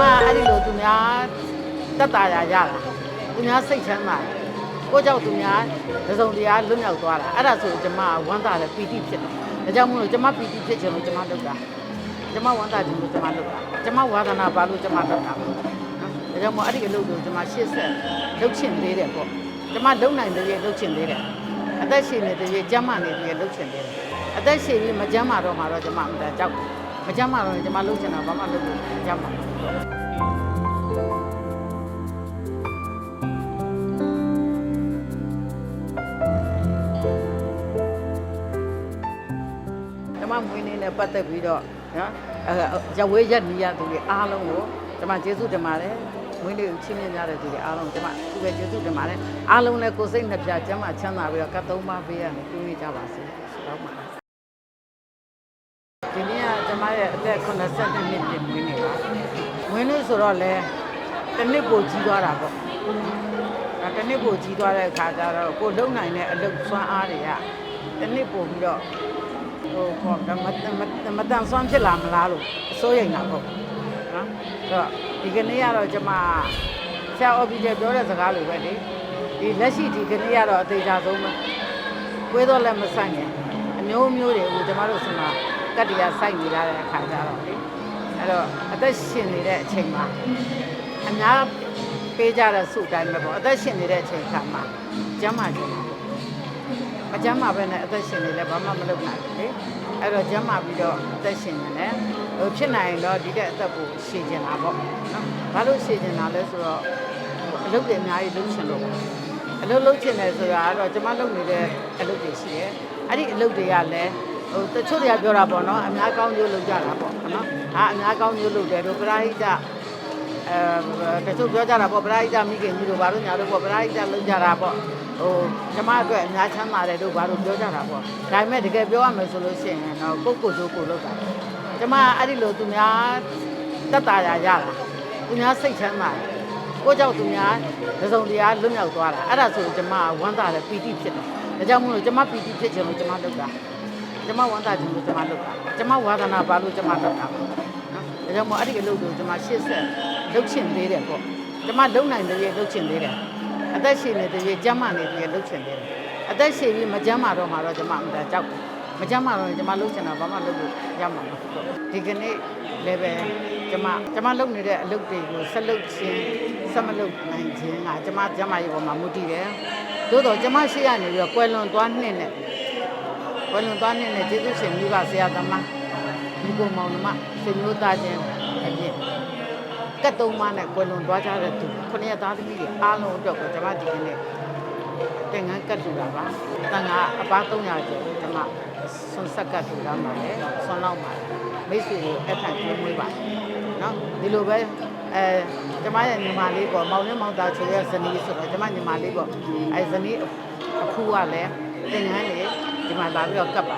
မအဲ့ဒီလိုသူများတက်တာရရတာသူများစိတ်ချမ်းသာတယ်ကိုကြောင့်သူများသစုံတရားလွတ်မြောက်သွားတာအဲ့ဒါဆိုကျမဝမ်းသာတယ်ပီတိဖြစ်တယ်ဒါကြောင့်မို့လို့ကျမပီတိဖြစ်ချင်လို့ကျမလုပ်တာကျမဝမ်းသာခြင်းလို့ကျမလုပ်တာကျမဝါသနာပါလို့ကျမလုပ်တာနော်ဒါကြောင့်မို့အဲ့ဒီအလုပ်ကိုကျမရှေ့ဆက်လုပ်ချင်သေးတယ်ပေါ့ကျမလုပ်နိုင်တဲ့ရေလုပ်ချင်သေးတယ်အသက်ရှင်နေတဲ့ရေကျမ်းမာနေတဲ့ရေလုပ်ချင်သေးတယ်အသက်ရှင်ပြီးမကျမ်းမာတော့မှတော့ကျမအမှန်တန်ကြောက်တယ် မကျမ်းမာတော့ရင်ကျမလုပ်ချင်တာဘာမှလုပ်လို့ကျမ်းမာမှာမဟုတ်ဘူးကျမမွေးနေ့နဲ့ပတ်သက်ပြီးတော့နော်အဲရဝေးရက်နီးရသူတွေအားလုံးကိုကျမကျေးဇူးတင်ပါတယ်မွေးနေ့ကိုချင်းမြင်ကြတဲ့သူတွေအားလုံးကျမသူပဲကျေးဇူးတင်ပါတယ်အားလုံးလည်းကိုယ်စိတ်နှပြကျမချမ်းသာပြီးတော့ကတ်သုံးပါးပေးရမယ်ပြုနေကြပါစေဟုတ်ပါဒီနေ့ကကျ မရဲ့အသက်82နှစ်ပြည့်မွေးနေ့ပါမွေးနေ့ဆိုတော့လေတစ်နှစ်ပိုကြီးသွားတာပေါ့ဒါတစ်နှစ်ပိုကြီးသွားတဲ့အခါကျတော့ကိုလုံနိုင်တဲ့အလုပ်ဆွမ်းအားတွေကတစ်နှစ်ပိုပြီးတော့ဟိုပေါ့မမမတန်ဆွမ်းဖြစ်လာမလားလို့အစိုးရိမ်တာပေါ့နော်အဲ့တော့ဒီကနေ့ကတော့ကျမဆရာ object ပြောတဲ့စကားလိုပဲလေဒီလက်ရှိဒီကနေ့ကတော့အသေးချာဆုံးပဲကွေးတော့လည်းမဆိုင်နဲ့အမျိုးမျိုးတွေကိုကျမတို့ဆင်မှာ ကတ္တရားစိုက်နေရတဲ့အခါကျတော့လေအဲ့တော့အသက်ရှင်နေတဲ့အချိန်မှာအများပေးကြတဲ့စုတိုင်းပဲပေါ့အသက်ရှင်နေတဲ့အချိန်ခါမှာကျမ်းမာခြင်းပါမကျမ်းမာပဲနဲ့အသက်ရှင်နေလဲဘာမှမလုပ်နိုင်ဘူးလေအဲ့တော့ကျမ်းမာပြီးတော့အသက်ရှင်နေတယ်ဟိုဖြစ်နိုင်ရင်တော့ဒီတဲ့အသက်ကိုရှည်ကျင်တာပေါ့နော်ဘာလို့ရှည်ကျင်တာလဲဆိုတော့အလုပ်တွေအများကြီးလုပ်ချင်လို့အလုပ်လုပ်ချင်တယ်ဆိုတာကတော့ကျမလုပ်နေတဲ့အလုပ်တွေရှိတယ်အဲ့ဒီအလုပ်တွေကလည်း ဟိုတချို့တွေကပြောတာပေါ့နော်အများကောင်းကျိုးလုပ်ကြတာပေါ့နော်ဟာအများကောင်းကျိုးလုပ်တယ်တို့ပရာဟိတအဲတချို့ပြောကြတာပေါ့ပရာဟိတမိခင်ကြီးတို့ဘာလို့ညာတို့ပေါ့ပရာဟိတလုပ်ကြတာပေါ့ဟိုကျမအတွက်အများချမ်းသာတယ်တို့ဘာလို့ပြောကြတာပေါ့ဒါပေမဲ့တကယ်ပြောရမယ်ဆိုလို့ရှိရင်တော့ကိုယ့်ကိုယ်ဆိုကိုယ်လုပ်တာကျမအဲ့ဒီလိုသူများတက်တာရရတာသူများစိတ်ချမ်းသာတယ်ကိုကြောင့်သူများသစုံတရားလွတ်မြောက်သွားတာအဲ့ဒါဆိုကျမဝမ်းသာတယ်ပီတိဖြစ်တယ်ဒါကြောင့်မို့လို့ကျမပီတိဖြစ်ချင်လို့ကျမလုပ်တာ ကျမဝမ်းသာခြင်းလို့ကျမလုပ်တာကျမဝါသနာပါလို့ကျမလုပ်တာနော်ဒါကြောင့်မို့အဲ့ဒီအလုပ်ကိုကျမရှေ့ဆက်လုပ်ချင်သေးတယ်ပေါ့ကျမလုပ်နိုင်တဲ့ရေလုပ်ချင်သေးတယ်အသက်ရှင်နေတဲ့ရေကျမ်းမာနေတဲ့ရေလှုပ်ချင်တယ်အသက်ရှင်ပြီးမကျမ်းမာတော့မှတော့ကျွန်မအမှန်တန်ကြောက်တယ်မကျမ်းမာတော့ရင်ကျွန်မလှုပ်ချင်တာဘာမှလုပ်လို့ရမှာမဟုတ်တော့ဒီကနေ့လည်းပဲကျွန်မကျွန်မလုပ်နေတဲ့အလုပ်တွေကိုဆက်လုပ်ခြင်းဆက်မလုပ်နိုင်ခြင်းကကျွန်မကျမ်းမာရေးပေါ်မှာမူတည်တယ်သို့တော့ကျွန်မရှိရနေပြီးတော့ကွယ်လွန်သွားနှစ်နဲ့ ကွယ်လွန်သွားနှစ်နဲ့ကျေးဇူးရှင်မိဘဆရာသမားဒီကိုမောင်နှမဆွေမျိုးသားချင်းအပြင်ကတ်သုံးပါးနဲ့ကွယ်လွန်သွားကြတဲ့သူခုနှစ်ရက်သားသမီးတွေအားလုံးအတွက်ကိုကျွန်မဒီကနေ့တင်ငန်းကတ်ထူတာပါတန်ခါအပား300ကျော်ကျွန်မဆွန်ဆက်ကတ်ထူတာမှာလေဆွန်လောက်ပါမိတ်ဆွေကိုအထက်ကျွေးမွေးပါနော်ဒီလိုပဲအဲကျွန်မရဲ့ညီမလေးပေါ့မောင်နဲ့မောင်သားချိုရဲ့ဇနီးဆိုတော့ကျွန်မညီမလေးပေါ့အဲဇနီးအဖူးကလည်းတင်ငန်းလေ ဒီမှာလာပြီးတော့ကတ်ပါ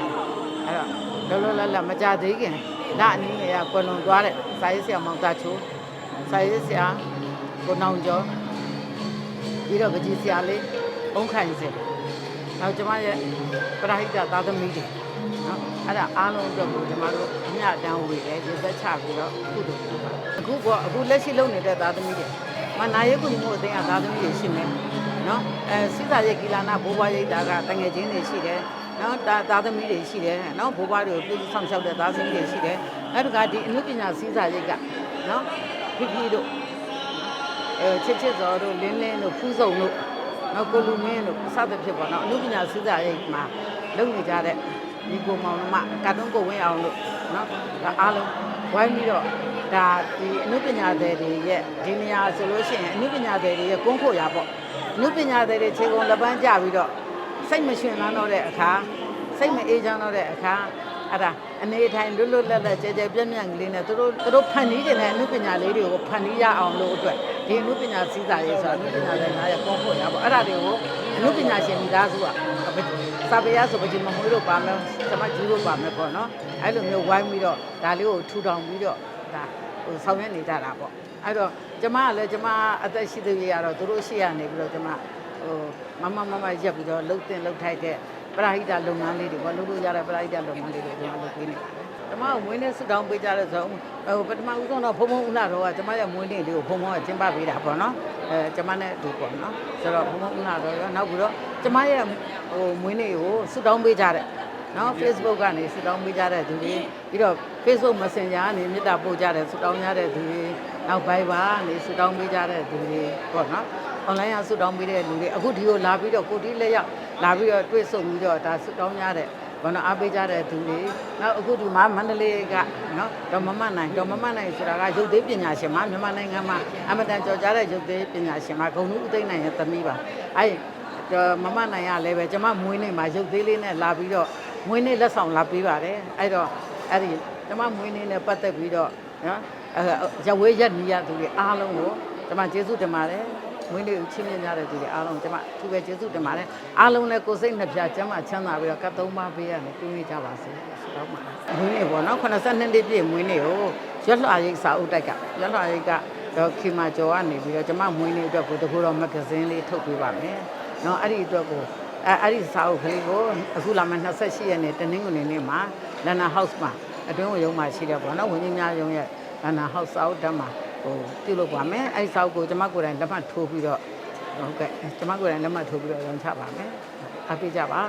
အဲ့တော့လောလောလတ်လတ်မကြသေးခင်လအနည်းငယ်ကကွယ်လွန်သွားတဲ့စာရေးဆရာမောင်သားချိုစာရေးဆရာကိုနောင်ကျော်ပြီးတော့ပကြီးဆရာလေးဘုံခိုင်စင်နောက်ကျမရဲ့ပရာဟိတသာသမီတွေနော်အဲ့ဒါအားလုံးအတွက်ကိုကျမတို့အမြတမ်းဝေတယ်ရေသက်ချပြီးတော့အခုတို့ပြုပါအခုကအခုလက်ရှိလုပ်နေတဲ့သာသမီတွေမနာယေကုညီမို့အသိအသာသမီတွေရှိမယ်နော်အဲစိစာရဲ့ကီလာနာဘိုးဘွားရိတ်တာကတငယ်ချင်းတွေရှိတယ် နော်တာသားသမီးတွေရှိတယ်နော်ဘိုးဘွားတွေကိုပြုစုဆောင်ရှောက်တဲ့သားသမီးတွေရှိတယ်အဲ့ဒါကဒီအနုပညာစိစာရိတ်ကနော်ဖိဖိတို့အဲချစ်ချစ်စော်တို့လင်းလင်းတို့ဖူးစုံတို့နောက်ကိုလူမင်းတို့အစသဖြင့်ပေါ့နော်အမှုပညာစစ်စာရိတ်မှာလုပ်နေကြတဲ့ဒီကိုမောင်နှမကာတွန်းကိုဝင်းအောင်တို့နော်ဒါအားလုံးဝိုင်းပြီးတော့ဒါဒီအမှုပညာသည်တွေရဲ့ဒီနေရာဆိုလို့ရှိရင်အမှုပညာသည်တွေရဲ့ကုန်းဖို့ရာပေါ့အမှုပညာသည်တွေခြေကုန်လက်ပန်းကြပြီးတော့ စိတ်မရှင်လန်းတော့တဲ့အခါစိတ်မအေးချမ်းတော့တဲ့အခါအဲ့ဒါအနေထိုင်လွတ်လွတ်လပ်လပ်ကြဲကြဲပြန့်ပြန့်ကလေးနဲ့သူတို့သူတို့ဖန်တီးနေတဲ့အမှုပညာလေးတွေကိုဖန်တီးရအောင်လို့အတွက်ဒီအမှုပညာစည်းစာရေးဆိုတာအမှုပညာတွေငါရဲ့ကောဖို့ရပါအဲ့ဒါတွေကိုအမှုပညာရှင်မိသားစုကစာပေရဆိုပကြီးမမွေးလို့ပါမယ်စမကြီးလို့ပါမယ်ပေါ့နော်အဲ့လိုမျိုးဝိုင်းပြီးတော့ဒါလေးကိုထူထောင်ပြီးတော့ဒါဟိုဆောင်ရွက်နေကြတာပေါ့အဲ့တော့ကျမကလည်းကျမအသက်ရှိသေးရတော့သူတို့ရှိရနေပြီးတော့ကျမ ဟိုမမမမရက်ပြီးတော့လှုပ်တင်လှုပ်ထိုက်တဲ့ပရာဟိတလုပ်ငန်းလေးတွေပေါ့လုပ်လို့ရတဲ့ပရာဟိတလုပ်ငန်းလေးတွေကျွန်တော်လုပ်ပေးနေပါတယ်ကျမကမွေးနေ့ဆူတောင်းပေးကြတဲ့ဆိုဟိုပထမဦးဆုံးတော့ဖုံဖုံဦးလာတော့ကကျမရဲ့မွေးနေ့လေးကိုဖုံဖုံကကျင်းပပေးတာပေါ့နော်အဲကျမနဲ့အတူပေါ့နော်ဆိုတော့ဖုံဖုံဦးလာတော့ရောနောက်ပြီးတော့ကျမရဲ့ဟိုမွေးနေ့ကိုဆူတောင်းပေးကြတဲ့နော် Facebook ကနေဆူတောင်းပေးကြတဲ့သူတွေပြီးတော့ Facebook Messenger ကနေမေတ္တာပို့ကြတဲ့ဆူတောင်းကြတဲ့သူတွေနောက် Viber ကနေဆူတောင်းပေးကြတဲ့သူတွေပေါ့နော် online ကဆူတောင်းပေးတဲ့လူတွေအခုဒီကိုလာပြီးတော့ကိုတီးလက်ရောက်လာပြီးတော့တွေ့ဆုံပြီးတော့ဒါဆူတောင်းကြတဲ့ဘာလို့အားပေးကြတဲ့သူတွေနောက်အခုဒီမှာမန္တလေးကနော်ဒေါ်မမနိုင်ဒေါ်မမနိုင်ဆိုတာကရုပ်သေးပညာရှင်မမြန်မာနိုင်ငံမှာအမတန်ကြော်ကြားတဲ့ရုပ်သေးပညာရှင်မဂုံနုဥသိမ့်နိုင်ရဲ့သမီးပါအဲ့ဒေါ်မမနိုင်ရလည်းပဲကျမမွေးနေ့မှာရုပ်သေးလေးနဲ့လာပြီးတော့မွေးနေ့လက်ဆောင်လာပေးပါတယ်အဲ့တော့အဲ့ဒီကျမမွေးနေ့နဲ့ပတ်သက်ပြီးတော့နော်အဲရဝေးရက်နီးရသူတွေအားလုံးကိုကျမကျေးဇူးတင်ပါတယ် မွေးနေ့ကိုချင်းမြင်ကြတဲ့သူတွေအားလုံးကျွန်မသူပဲကျေးဇူးတင်ပါတယ်အားလုံးလည်းကိုယ်စိတ်နှပြကျမ်းမာချမ်းသာပြီးတော့ကတ်သုံးပါးပေးရမယ်ပြည့်ကြပါစေဆုတောင်းပါမွေးနေ့ပေါ့နော်82နှစ်ပြည့်မွေးနေ့ကိုရွက်လွှာရိပ်စာအုပ်တိုက်ကရွက်လွှာရိပ်ကတော့ခေမာကျော်ကနေပြီးတော့ကျွန်မမွေးနေ့အတွက်ကိုတကူတော့မဂ္ဂဇင်းလေးထုတ်ပေးပါမယ်နော်အဲ့ဒီအတွက်ကိုအဲအဲ့ဒီစာအုပ်ကလေးကိုအခုလာမယ့်28ရက်နေ့တနင်္ဂနွေနေ့မှာလန်နာဟောက်စ်မှာအတွင်းဝင်ရုံမှာရှိတယ်ပေါ့နော်ဝင်ကြီးများရုံရဲ့လန်နာဟောက်စ်စာအုပ်တက်မှာ ဟိုပြုလုပ်ပါမယ်အဲ့ဒီစာအုပ်ကိုကျွန်မကိုယ်တိုင်လက်မှတ်ထိုးပြီးတော့ဟုတ်ကဲ့ကျွန်မကိုယ်တိုင်လက်မှတ်ထိုးပြီးတော့ရောင်းချပါမယ်အားပေးကြပါ